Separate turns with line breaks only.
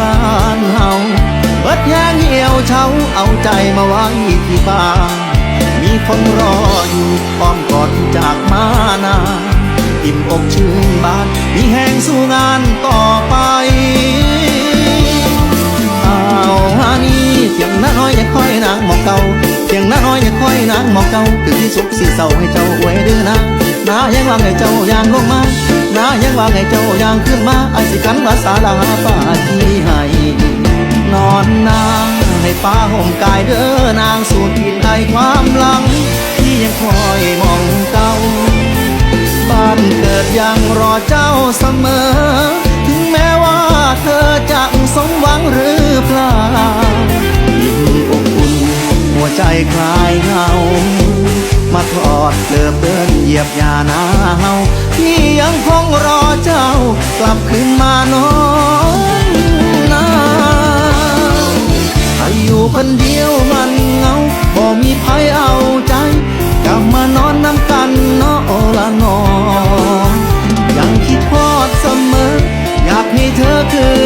บ้านเฮาเบิดแห้งเหี่ยวเฉาเอาใจมาไว้ที่บ้าน มีคนรออยู่อ้อมกอดจากมานาอิ่มอกชื่นบาน มีแห่งสู้งานต่อไปเอาฮานี่เสียงน้าน้อยอย่าค่อยนางหมอกเก่าเสียงน้าน้อยอย่าค่อยนางหมอกเก่าถึงที่สุขสิเศร้าให้เจ้าไว้ดื้อนะนายังว่าไงเจ้ายางลงมานายังว่าไงเจ้ายางขึ้นมาไอ้สิกันภาษาลาป้าที อนนางให้ฟ้าห่มกายเด้อนางสูดกลินไอความหลัง ที่ยังคอยมองเก่าบ้านเกิดยังรอเจ้าเสมอ ถึงแม้ว่าเธอจะสมหวังหรือเปล่ายิ่งอบอุ่นหัวใจคลายเหงามาทอดเติมเดินเหยียบยาหนาวพี่ยังคงรอเจ้ากลับคืนมาน้อง น้ำกันเนาะละนอยังคิดทอดเสมอ อยากให้เธอคืน